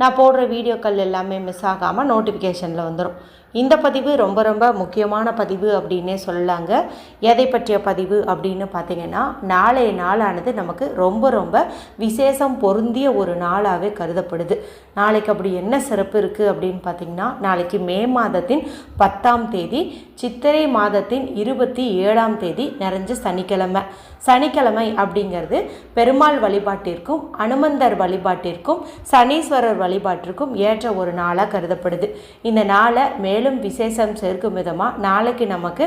நான் போடுற வீடியோக்கள் எல்லாமே மிஸ் ஆகாமல் நோட்டிஃபிகேஷனில் வந்துடும் இந்த பதிவு ரொம்ப ரொம்ப முக்கியமான பதிவு அப்படின்னே சொல்லலாங்க. எதை பற்றிய பதிவு அப்படின்னு பார்த்தீங்கன்னா நாளைய நாளானது நமக்கு ரொம்ப ரொம்ப விசேஷம் பொருந்திய ஒரு நாளாகவே கருதப்படுது. நாளைக்கு அப்படி என்ன சிறப்பு இருக்குது அப்படின்னு பார்த்தீங்கன்னா நாளைக்கு மே மாதத்தின் பத்தாம் தேதி சித்திரை மாதத்தின் இருபத்தி ஏழாம் தேதி நிறைஞ்ச சனிக்கிழமை. சனிக்கிழமை அப்படிங்கிறது பெருமாள் வழிபாட்டிற்கும் அனுமந்தர் வழிபாட்டிற்கும் சனீஸ்வரர் வழி வழிபாட்டிற்கும் ஏற்ற ஒரு நாளாக கருதப்படுது. இந்த நாளை மேலும் விசேஷம் சேர்க்கும் விதமாக நாளைக்கு நமக்கு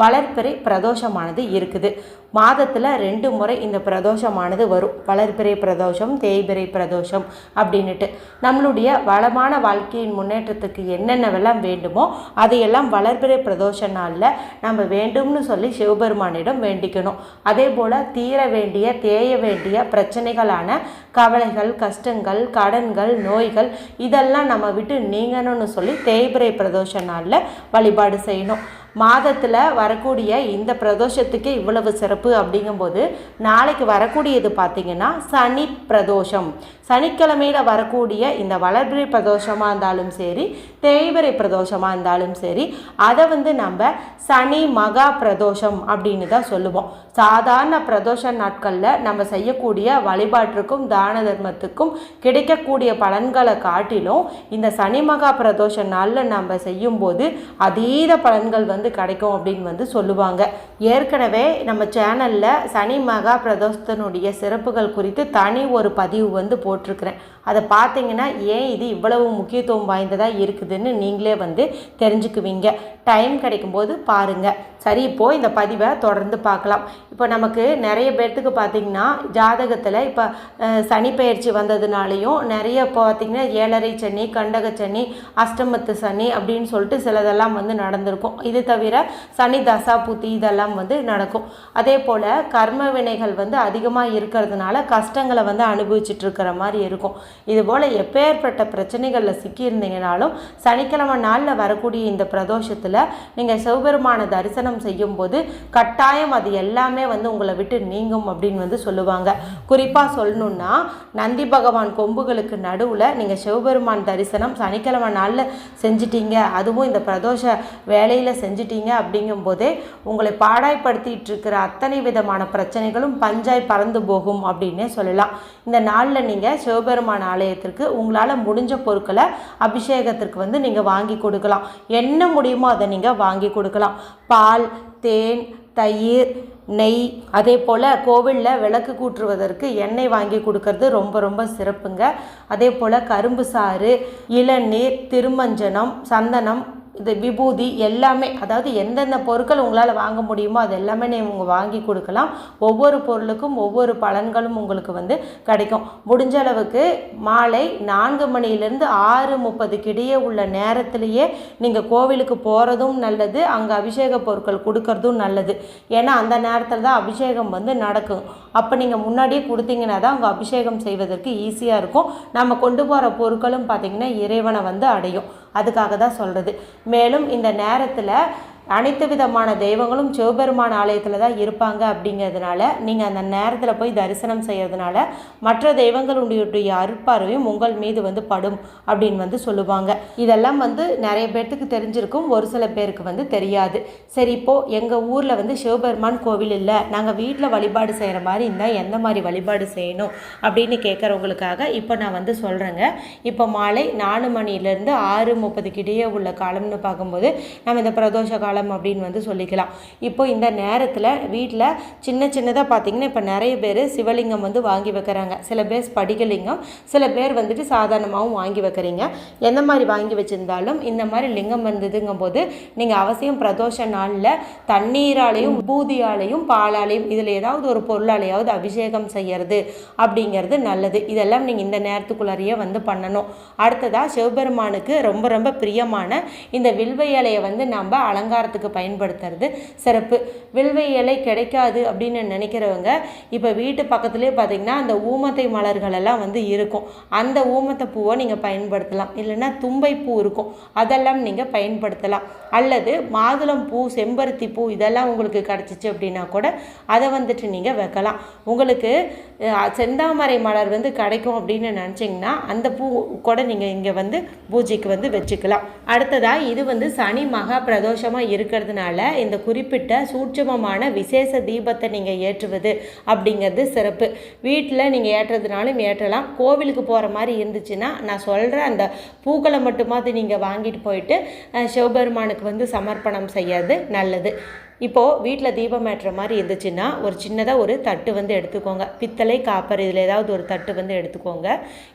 வளர்ப்பிறை பிரதோஷமானது இருக்குது. மாதத்தில் ரெண்டு முறை இந்த பிரதோஷமானது வரும். வளர்ப்பிறை பிரதோஷம் தேய்பிறை பிரதோஷம் அப்படின்னுட்டு. நம்மளுடைய வளமான வாழ்க்கையின் முன்னேற்றத்துக்கு என்னென்னவெல்லாம் வேண்டுமோ அதையெல்லாம் வளர்பிறை பிரதோஷ நாளில் நம்ம வேண்டும்னு சொல்லி சிவபெருமானிடம் வேண்டிக்கணும். அதே போல் தீர வேண்டிய தேய வேண்டிய பிரச்சனைகளான கவலைகள் கஷ்டங்கள் கடன்கள் நோய்கள் இதெல்லாம் நம்ம விட்டு நீங்கணும்னு சொல்லி தேய்பிறை பிரதோஷ நாளில் வழிபாடு செய்யணும். மாதத்தில் வரக்கூடிய இந்த பிரதோஷத்துக்கு இவ்வளவு சிறப்பு அப்படிங்கும்போது நாளைக்கு வரக்கூடியது பார்த்திங்கன்னா சனி பிரதோஷம். சனிக்கிழமையில் வரக்கூடிய இந்த வளர்பிறை பிரதோஷமாக இருந்தாலும் சரி தேய்பிரை பிரதோஷமாக இருந்தாலும் சரி அதை வந்து நம்ம சனி மகா பிரதோஷம் அப்படின்னு தான் சொல்லுவோம். சாதாரண பிரதோஷ நாட்களில் நம்ம செய்யக்கூடிய வழிபாட்டிற்கும் தான தர்மத்துக்கும் கிடைக்கக்கூடிய பலன்களை காட்டிலும் இந்த சனி மகா பிரதோஷ நாளில் நம்ம செய்யும்போது அதீத பலன்கள் வந்து கிடைக்கும் அப்படின்னு வந்து சொல்லுவாங்க. ஏற்கனவே நம்ம சேனலில் சனி மகா பிரதோஷத்தினுடைய சிறப்புகள் குறித்து தனி ஒரு பதிவு வந்து போட்டிருக்கிறேன். அதை பார்த்தீங்கன்னா ஏன் இது இவ்வளவு முக்கியத்துவம் வாய்ந்ததாக இருக்குதுன்னு நீங்களே வந்து தெரிஞ்சுக்குவீங்க. டைம் கிடைக்கும்போது பாருங்கள் சரி இப்போது இந்த பதிவை தொடர்ந்து பார்க்கலாம். இப்போ நமக்கு நிறைய பேர்த்துக்கு பார்த்திங்கன்னா ஜாதகத்தில் இப்போ சனி பயிற்சி வந்ததுனாலையும் நிறைய இப்போ பார்த்திங்கன்னா ஏழரை சனி கண்டக சனி அஷ்டமத்து சனி அப்படின்னு சொல்லிட்டு சிலதெல்லாம் வந்து நடந்திருக்கும். இது தவிர சனி தசா புத்தி இதெல்லாம் வந்து நடக்கும். அதே போல் கர்ம வினைகள் வந்து அதிகமாக இருக்கிறதுனால கஷ்டங்களை வந்து அனுபவிச்சுட்டு இருக்கிற மாதிரி இருக்கும். இதுபோல் எப்பேற்பட்ட பிரச்சனைகளில் சிக்கியிருந்தீங்கனாலும் சனிக்கிழமை நாளில் வரக்கூடிய இந்த பிரதோஷத்தில் நீங்கள் சிவபெருமான தரிசனம் செய்யும்போது கட்டாயம் அது எல்லாமே வந்து உங்களை விட்டு நீங்கும் அப்படின்னு வந்து சொல்லுவாங்க. குறிப்பாக சொல்லணுன்னா நந்தி பகவான் கொம்புகளுக்கு நடுவில் நீங்கள் சிவபெருமான் தரிசனம் சனிக்கிழமை நாளில் செஞ்சிட்டீங்க. அதுவும் இந்த பிரதோஷ வேலையில் செஞ்சிட்டீங்க அப்படிங்கும்போதே உங்களை பாடாய்படுத்திட்டு இருக்கிற அத்தனை விதமான பிரச்சனைகளும் பஞ்சாய் பறந்து போகும் அப்படின்னே சொல்லலாம். இந்த நாளில் நீங்கள் சிவபெருமான ஆலயத்திற்கு உங்களால் முடிஞ்ச பொருட்களை அபிஷேகத்திற்கு வந்து நீங்கள் வாங்கி கொடுக்கலாம். என்ன முடியுமோ அதை நீங்கள் வாங்கி கொடுக்கலாம். பால் தேன் தயிர் நெய் அதே போல் கோவிலில் விளக்கு கூற்றுவதற்கு எண்ணெய் வாங்கி கொடுக்கறது ரொம்ப ரொம்ப சிறப்புங்க. அதே போல் கரும்பு சாறு இளநீர் திருமஞ்சனம் சந்தனம் இது விபூதி எல்லாமே அதாவது எந்தெந்த பொருட்கள் உங்களால் வாங்க முடியுமோ அது எல்லாமே நீங்கள் வாங்கி கொடுக்கலாம். ஒவ்வொரு பொருளுக்கும் ஒவ்வொரு பலன்களும் உங்களுக்கு வந்து கிடைக்கும். முடிஞ்ச அளவுக்கு மாலை நான்கு மணியிலேருந்து ஆறு முப்பதுக்கு இடையே உள்ள நேரத்திலேயே நீங்கள் கோவிலுக்கு போகிறதும் நல்லது அங்கே அபிஷேக பொருட்கள் கொடுக்கறதும் நல்லது. ஏன்னா அந்த நேரத்தில் தான் அபிஷேகம் வந்து நடக்கும். அப்போ நீங்கள் முன்னாடியே கொடுத்தீங்கன்னா தான் அவங்க அபிஷேகம் செய்வதற்கு ஈஸியாக இருக்கும். நம்ம கொண்டு போகிற பொருட்களும் பார்த்திங்கன்னா இறைவனை வந்து அடையும். அதுக்காக தான் சொல்கிறது மேலும் இந்த நேரத்தில் அனைத்து விதமான தெய்வங்களும் சிவபெருமான் ஆலயத்தில் தான் இருப்பாங்க அப்படிங்கிறதுனால நீங்கள் அந்த நேரத்தில் போய் தரிசனம் செய்கிறதுனால மற்ற தெய்வங்களுடைய அருட்பார்வையும் உங்கள் மீது வந்து படும் அப்படின்னு வந்து சொல்லுவாங்க. இதெல்லாம் வந்து நிறைய பேர்த்துக்கு தெரிஞ்சிருக்கும் ஒரு சில பேருக்கு வந்து தெரியாது. சரி இப்போது எங்கள் ஊரில் வந்து சிவபெருமான் கோவில் இல்லை நாங்கள் வீட்டில் வழிபாடு செய்கிற மாதிரி இருந்தால் எந்த மாதிரி வழிபாடு செய்யணும் அப்படின்னு கேட்குறவங்களுக்காக இப்போ நான் வந்து சொல்கிறேங்க இப்போ மாலை நாலு மணிலேருந்து ஆறு முப்பதுக்கு இடையே உள்ள காலம்னு பார்க்கும்போது நம்ம இந்த பிரதோஷ காலம் அப்படின்னு வந்து சொல்லிக்கலாம். இப்போ இந்த நேரத்தில் வீட்டில் சின்ன சின்னதாக பார்த்தீங்கன்னா இப்போ நிறைய பேர் சிவலிங்கம் வந்து வாங்கி வைக்கிறாங்க. சில பேர் ஸ்படிகலிங்கம் சில பேர் வந்துட்டு சாதாரணமாகவும் வாங்கி வைக்கிறீங்க. எந்த மாதிரி வாங்கி வச்சுருந்தாலும் இந்த மாதிரி லிங்கம் வந்ததுங்கும் போது நீங்கள் அவசியம் பிரதோஷ நாளில் தண்ணீராலையும் பூதியாலையும் பாலாலையும் இதில் ஏதாவது ஒரு பொருளாலையாவது அபிஷேகம் செய்யறது அப்படிங்கிறது நல்லது. இதெல்லாம் நீங்கள் இந்த நேரத்துக்குள்ளாரையே வந்து பண்ணணும். அடுத்ததாக சிவபெருமானுக்கு ரொம்ப ரொம்ப பிரியமான இந்த வில்வ இலையை வந்து நம்ம அலங்காரம் அலங்காரத்துக்கு பயன்படுத்துறது சிறப்பு. வில்வை இலை கிடைக்காது அப்படின்னு நினைக்கிறவங்க இப்போ வீட்டு பக்கத்துலேயே பார்த்தீங்கன்னா அந்த ஊமத்தை மலர்கள் எல்லாம் வந்து இருக்கும். அந்த ஊமத்தை பூவை நீங்கள் பயன்படுத்தலாம். இல்லைன்னா தும்பை பூ இருக்கும். அதெல்லாம் நீங்கள் பயன்படுத்தலாம். அல்லது மாதுளம் பூ செம்பருத்தி பூ இதெல்லாம் உங்களுக்கு கிடச்சிச்சு அப்படின்னா கூட அதை வந்துட்டு நீங்கள் வைக்கலாம். உங்களுக்கு செந்தாமரை மலர் வந்து கிடைக்கும் அப்படின்னு நினச்சிங்கன்னா அந்த பூ கூட நீங்கள் இங்கே வந்து பூஜைக்கு வந்து வச்சுக்கலாம். அடுத்ததாக இது வந்து சனி மகா பிரதோஷமாக இருக்கிறதுனால இந்த குறிப்பிட்ட சூட்சமமான விசேஷ தீபத்தை நீங்கள் ஏற்றுவது அப்படிங்கிறது சிறப்பு. வீட்டில் நீங்கள் ஏற்றுறதுனாலும் ஏற்றலாம். கோவிலுக்கு போகிற மாதிரி இருந்துச்சுன்னா நான் சொல்கிற அந்த பூக்களை மட்டுமாவது நீங்கள் வாங்கிட்டு போயிட்டு சிவபெருமானுக்கு வந்து சமர்ப்பணம் செய்யறது நல்லது. இப்போது வீட்டில் தீபம் ஏற்றுற மாதிரி இருந்துச்சுன்னா ஒரு சின்னதாக ஒரு தட்டு வந்து எடுத்துக்கோங்க. பித்தளை காப்பர் இதில் ஏதாவது ஒரு தட்டு வந்து எடுத்துக்கோங்க.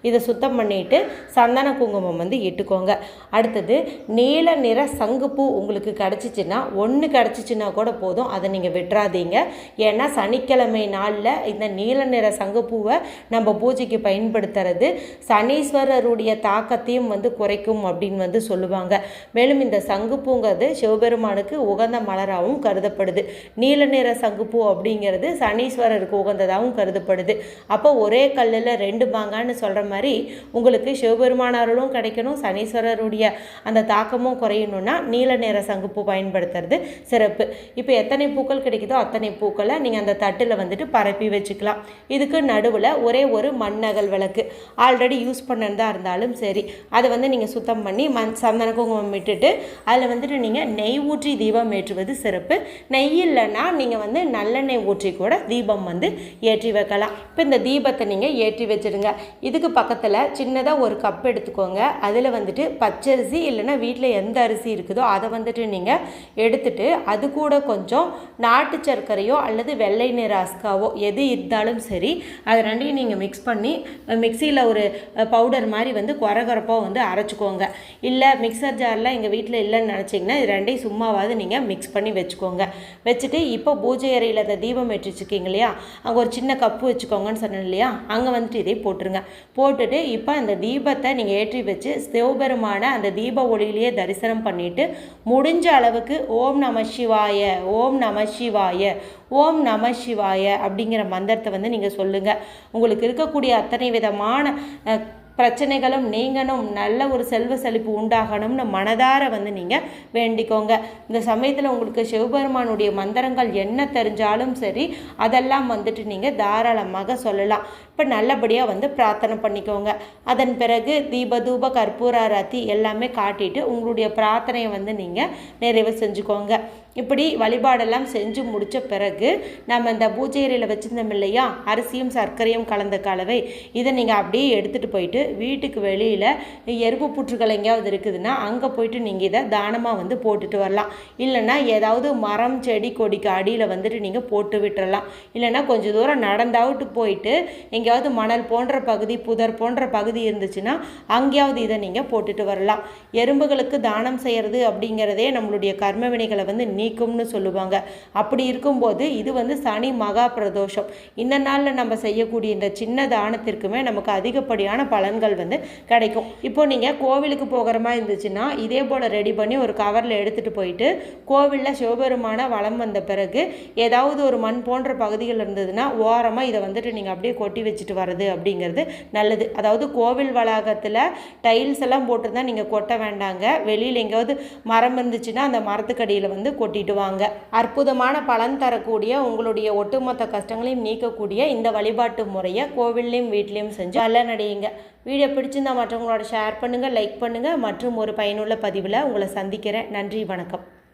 இதை சுத்தம் பண்ணிட்டு சந்தன குங்குமம் வந்து இட்டுக்கோங்க. அடுத்தது நீல நிற சங்குப்பூ உங்களுக்கு கிடச்சிச்சின்னா ஒன்று கிடச்சிச்சின்னா கூட போதும். அதை நீங்கள் விட்டுறாதீங்க. ஏன்னா சனிக்கிழமை நாளில் இந்த நீல நிற சங்குப்பூவை நம்ம பூஜைக்கு பயன்படுத்துறது சனீஸ்வரருடைய தாக்கத்தையும் வந்து குறைக்கும் அப்படின்னு வந்து சொல்லுவாங்க. மேலும் இந்த சங்குப்பூங்கிறது சிவபெருமானுக்கு உகந்த மலராகவும் கருதப்படுது. நீல நிற சங்குப்பூ அப்படிங்கிறது சனீஸ்வரருக்கு உகந்ததாகவும் கருதப்படுது. அப்போ ஒரே கல்லில் ரெண்டு பாங்கான்னு சொல்கிற மாதிரி உங்களுக்கு சிவபெருமானாரளும் கிடைக்கணும் சனீஸ்வரருடைய அந்த தாக்கமும் குறையணும்னா நீல நிற சங்குப்பூ பயன்படுத்துறது சிறப்பு. இப்போ எத்தனை பூக்கள் கிடைக்குதோ அத்தனை பூக்களை நீங்கள் அந்த தட்டில் வந்துட்டு பரப்பி வச்சுக்கலாம். இதுக்கு நடுவில் ஒரே ஒரு மண்ணகல் விளக்கு. ஆல்ரெடி யூஸ் பண்ணதா இருந்தாலும் சரி அதை வந்து நீங்கள் சுத்தம் பண்ணி மண் சந்தன குங்குமம் விட்டுட்டு அதில் வந்துட்டு நீங்கள் நெய் ஊற்றி தீபம் ஏற்றுவது சிறப்பு. நெய் இல்லைன்னா நீங்கள் வந்து நல்லெண்ணெய் ஊற்றி கூட தீபம் வந்து ஏற்றி வைக்கலாம். இப்போ இந்த தீபத்தை நீங்கள் ஏற்றி வச்சிடுங்க. இதுக்கு பக்கத்தில் சின்னதாக ஒரு கப் எடுத்துக்கோங்க. அதில் வந்துட்டு பச்சரிசி இல்லைன்னா வீட்டில் எந்த அரிசி இருக்குதோ அதை வந்துட்டு நீங்கள் எடுத்துட்டு அது கூட கொஞ்சம் நாட்டு சர்க்கரையோ அல்லது வெள்ளை நிற அஸ்காவோ எது இருந்தாலும் சரி அது ரெண்டையும் நீங்கள் மிக்ஸ் பண்ணி மிக்சியில் ஒரு பவுடர் மாதிரி வந்து குறகுறப்பாக வந்து அரைச்சிக்கோங்க. இல்லை மிக்சர் ஜாரில் எங்கள் வீட்டில் இல்லைன்னு நினச்சிங்கன்னா இது ரெண்டையும் சும்மாவாவது நீங்கள் மிக்ஸ் பண்ணி வச்சுக்கோங்க. வச்சுட்டு இப்போ பூஜை அறையில் அந்த தீபம் ஏற்றி வச்சுருக்கீங்க இல்லையா? அங்கே ஒரு சின்ன கப்பு வச்சுக்கோங்கன்னு சொன்னேன் இல்லையா? அங்கே வந்துட்டு இதை போட்டுருங்க. போட்டுட்டு இப்போ அந்த தீபத்தை நீங்கள் ஏற்றி வச்சு சிவபெருமான அந்த தீப ஒளியிலேயே தரிசனம் பண்ணிட்டு முடிஞ்ச அளவுக்கு ஓம் நம சிவாய ஓம் நம சிவாய ஓம் நம சிவாய அப்படிங்கிற மந்திரத்தை வந்து நீங்கள் சொல்லுங்கள் உங்களுக்கு இருக்கக்கூடிய அத்தனை விதமான பிரச்சனைகளும் நீங்கணும். நல்ல ஒரு செல்வ செழிப்பு உண்டாகணும்னு மனதார வந்து நீங்கள் வேண்டிக்கோங்க. இந்த சமயத்தில் உங்களுக்கு சிவபெருமானுடைய மந்திரங்கள் என்ன தெரிஞ்சாலும் சரி அதெல்லாம் வந்துட்டு நீங்கள் தாராளமாக சொல்லலாம். இப்போ நல்லபடியாக வந்து பிரார்த்தனை பண்ணிக்கோங்க. அதன் பிறகு தீபதூப கற்பூர எல்லாமே காட்டிட்டு உங்களுடைய பிரார்த்தனையை வந்து நீங்கள் நிறைவு செஞ்சுக்கோங்க. இப்படி வழிபாடெல்லாம் செஞ்சு முடித்த பிறகு நம்ம இந்த பூஜையறையில் வச்சுருந்தோம் இல்லையா? அரிசியும் சர்க்கரையும் கலந்த கலவை. இதை நீங்கள் அப்படியே எடுத்துகிட்டு போயிட்டு வீட்டுக்கு வெளியில் எறும்பு புற்றுகள் எங்கேயாவது இருக்குதுன்னா அங்கே போயிட்டு நீங்கள் இதை தானமாக வந்து போட்டுட்டு வரலாம். இல்லைன்னா ஏதாவது மரம் செடி கொடிக்கு அடியில் வந்துட்டு நீங்கள் போட்டு விட்டுறலாம். இல்லைன்னா கொஞ்சம் தூரம் நடந்தாவிட்டு போயிட்டு எங்கேயாவது மணல் போன்ற பகுதி புதர் போன்ற பகுதி இருந்துச்சுன்னா அங்கேயாவது இதை நீங்கள் போட்டுட்டு வரலாம். எறும்புகளுக்கு தானம் செய்கிறது அப்படிங்கிறதே நம்மளுடைய கர்ம வினைகளை வந்து நீக்கும்னு சொல்லுவாங்க. அப்படி இருக்கும்போது இது வந்து சனி மகா பிரதோஷம். இந்த நாளில் நம்ம செய்யக்கூடிய இந்த சின்ன தானத்திற்குமே நமக்கு அதிகப்படியான பலன்கள் வந்து கிடைக்கும். இப்போ நீங்கள் கோவிலுக்கு போகிற மாதிரி இருந்துச்சுன்னா இதே போல் ரெடி பண்ணி ஒரு கவரில் எடுத்துகிட்டு போயிட்டு கோவிலில் சிவபெருமான வளம் வந்த பிறகு ஏதாவது ஒரு மண் போன்ற பகுதிகள் இருந்ததுன்னா ஓரமாக இதை வந்துட்டு நீங்கள் அப்படியே கொட்டி வச்சுட்டு வர்றது அப்படிங்கிறது நல்லது. அதாவது கோவில் வளாகத்தில் டைல்ஸ் எல்லாம் போட்டிருந்தா நீங்கள் கொட்ட வேண்டாங்க. வெளியில் எங்கேயாவது மரம் இருந்துச்சுன்னா அந்த மரத்துக்கடியில் வந்து கொட்டி கொட்டிட்டு வாங்க. அற்புதமான பலன் தரக்கூடிய உங்களுடைய ஒட்டுமொத்த கஷ்டங்களையும் நீக்கக்கூடிய இந்த வழிபாட்டு முறையை கோவில்லையும் வீட்லேயும் செஞ்சு பலனடையுங்க வீடியோ பிடிச்சிருந்தா மற்றவங்களோட ஷேர் பண்ணுங்கள் லைக் பண்ணுங்கள் மற்றும் ஒரு பயனுள்ள பதிவில் உங்களை சந்திக்கிறேன். நன்றி வணக்கம்.